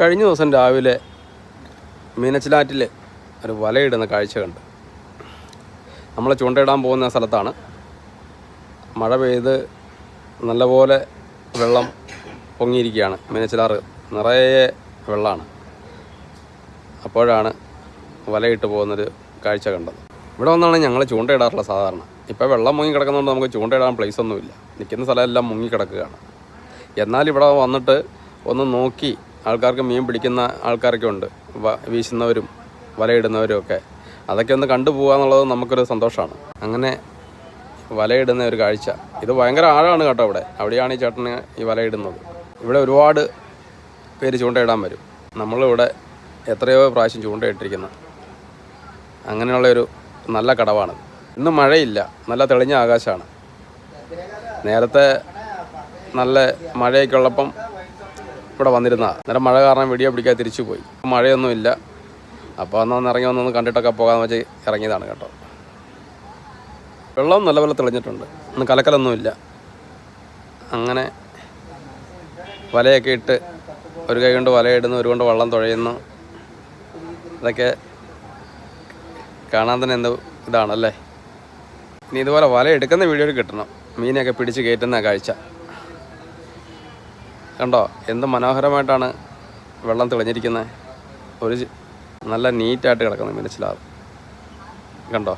കഴിഞ്ഞ ദിവസം രാവിലെ മീനച്ചിലാറ്റിൽ ഒരു വലയിടുന്ന കാഴ്ച കണ്ട്. നമ്മൾ ചൂണ്ടയിടാൻ പോകുന്ന സ്ഥലത്താണ്. മഴ പെയ്ത് നല്ലപോലെ വെള്ളം പൊങ്ങിയിരിക്കുകയാണ്. മീനച്ചിലാറ് നിറയെ വെള്ളമാണ്. അപ്പോഴാണ് വലയിട്ട് പോകുന്നൊരു കാഴ്ച കണ്ടത്. ഇവിടെ വന്നാണ് ഞങ്ങൾ ചൂണ്ടയിടാറുള്ള സാധാരണ. ഇപ്പോൾ വെള്ളം മുങ്ങി കിടക്കുന്നതുകൊണ്ട് നമുക്ക് ചൂണ്ടയിടാൻ പ്ലേസ് ഒന്നുമില്ല. നിൽക്കുന്ന സ്ഥലമെല്ലാം മുങ്ങി കിടക്കുകയാണ്. എന്നാൽ ഇവിടെ വന്നിട്ട് ഒന്ന് നോക്കി ആൾക്കാർക്ക് മീൻ പിടിക്കുന്ന ആൾക്കാരൊക്കെ ഉണ്ട്. വീശുന്നവരും വലയിടുന്നവരും ഒക്കെ. അതൊക്കെ ഒന്ന് കണ്ടു പോകുക എന്നുള്ളത് നമുക്കൊരു സന്തോഷമാണ്. അങ്ങനെ വലയിടുന്ന ഒരു കാഴ്ച. ഇത് ഭയങ്കര ആഴമാണ് കേട്ടോ ഇവിടെ അവിടെയാണ് ഈ ചേട്ടന് ഈ വലയിടുന്നത്. ഇവിടെ ഒരുപാട് പേര് ചൂണ്ടയിടാൻ വരും. നമ്മളിവിടെ എത്രയോ പ്രാവശ്യം ചൂണ്ടയിട്ടിരിക്കുന്ന. അങ്ങനെയുള്ളൊരു നല്ല കടവാണ്. ഇന്ന് മഴയില്ല. നല്ല തെളിഞ്ഞ ആകാശമാണ്. നേരത്തെ നല്ല മഴയൊക്കെ ഉള്ളപ്പം ഇവിടെ വന്നിരുന്നതാണ് അന്നേരം മഴ കാരണം വീഡിയോ പിടിക്കാൻ തിരിച്ചു പോയി. മഴയൊന്നുമില്ല. അപ്പോൾ അന്ന് ഇറങ്ങി വന്നൊന്ന് കണ്ടിട്ടൊക്കെ പോകാമെന്ന് വെച്ച് ഇറങ്ങിയതാണ് കേട്ടോ. വെള്ളം നല്ലപോലെ തെളിഞ്ഞിട്ടുണ്ട്. ഒന്ന് കലക്കലൊന്നുമില്ല. അങ്ങനെ വലയൊക്കെ ഇട്ട് ഒരു കൈ കൊണ്ട് വലയിടുന്നു ഒരു കൊണ്ട് വള്ളം തുഴയുന്നു. ഇതൊക്കെ കാണാൻ തന്നെ എന്ത് ഇതാണല്ലേ? ഇനി ഇതുപോലെ വല എടുക്കുന്ന വീഡിയോ കിട്ടണം. മീനൊക്കെ പിടിച്ച് കയറ്റുന്ന കാഴ്ച. കണ്ടോ എന്ത് മനോഹരമായിട്ടാണ് വെള്ളം തെളിഞ്ഞിരിക്കുന്നത് ഒരു നല്ല നീറ്റായിട്ട് കിടക്കുന്നത് മീനച്ചിലാവ്. കണ്ടോ?